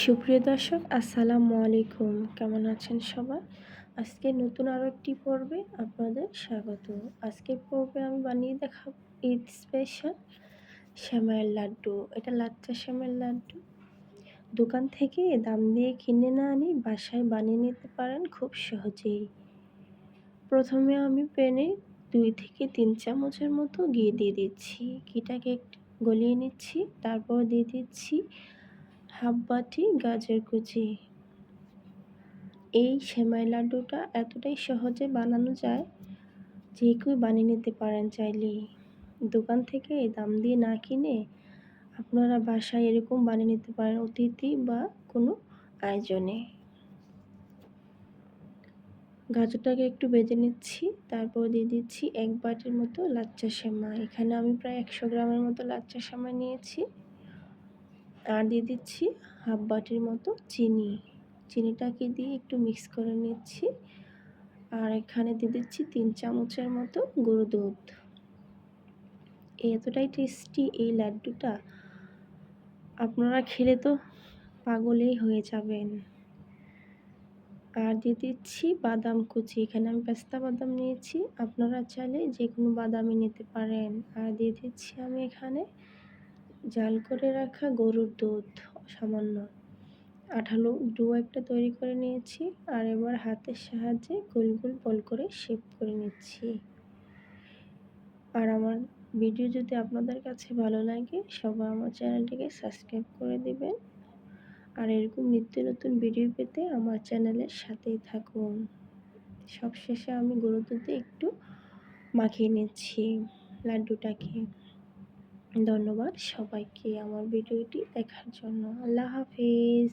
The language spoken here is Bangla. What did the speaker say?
সুপ্রিয় দর্শক, আসসালামু আলাইকুম। কেমন আছেন সবাই? আজকে নতুন আরও একটি পর্বে আপনাদের স্বাগত। আজকের পর্বে আমি বানিয়ে দেখাব ঈদ স্পেশাল শ্যামাইয়ের লাড্ডু। এটা লাচ্চা শ্যামের লাড্ডু। দোকান থেকে দাম দিয়ে কিনে না আনি, বাসায় বানিয়ে নিতে পারেন খুব সহজেই। প্রথমে আমি প্যানে দুই থেকে তিন চামচের মতো ঘি দিয়ে দিচ্ছি। ঘিটাকে একটু গলিয়ে নিচ্ছি, তারপর দিয়ে দিচ্ছি হাফ বাটি গাজর কুচি। এই সেমাই লাড্ডুটা এতটাই সহজে বানানো যায় যে কেউ বানিয়ে নিতে পারেন চাইলে দোকান থেকে দাম দিয়ে না কিনে আপনারা বাসায় এরকম বানিয়ে নিতে পারেন অতিথি বা কোনো আয়োজনে। গাজরটাকে একটু বেজে নিচ্ছি, তারপর দিয়ে দিচ্ছি এক বাটির মতো লাচ্চা সেমাই। এখানে আমি প্রায় একশো গ্রামের মতো লাচ্চা সেমাই নিয়েছি। আর দিয়ে দিচ্ছি হাফ বাটির মতো চিনি। চিনিটাকে দিয়ে একটু মিক্স করে নিচ্ছি। আর এখানে দিয়ে দিচ্ছি তিন চামচের মতো গরু দুধ। এতটাই টেস্টি এই লাড্ডুটা। আপনারা খেলে তো পাগলেই হয়ে যাবেন। আর দিয়ে দিচ্ছি বাদাম কুচি। এখানে আমি পেস্তা বাদাম নিয়েছি। আপনারা চাইলে যে কোনো বাদামই নিতে পারেন। আর দিয়ে দিচ্ছি আমি এখানে জাল করে রাখা গরুর দুধ সামান্য। আঠালো ডো একটা তৈরি করে নিয়েছি আর এবার হাতের সাহায্যে গোল গোল বল করে শেপ করে নিচ্ছি। আর আমার ভিডিও যদি আপনাদের কাছে ভালো লাগে, সবাই আমার চ্যানেলটিকে সাবস্ক্রাইব করে দিবেন। আর এরকম নিত্য নতুন ভিডিও পেতে আমার চ্যানেলের সাথেই থাকুন। সবশেষে আমি গরু দুধে একটু মাখিয়ে নিচ্ছি, লাড্ডুটাকে। ধন্যবাদ সবাইকে আমার ভিডিওটি দেখার জন্য। আল্লাহ হাফিজ।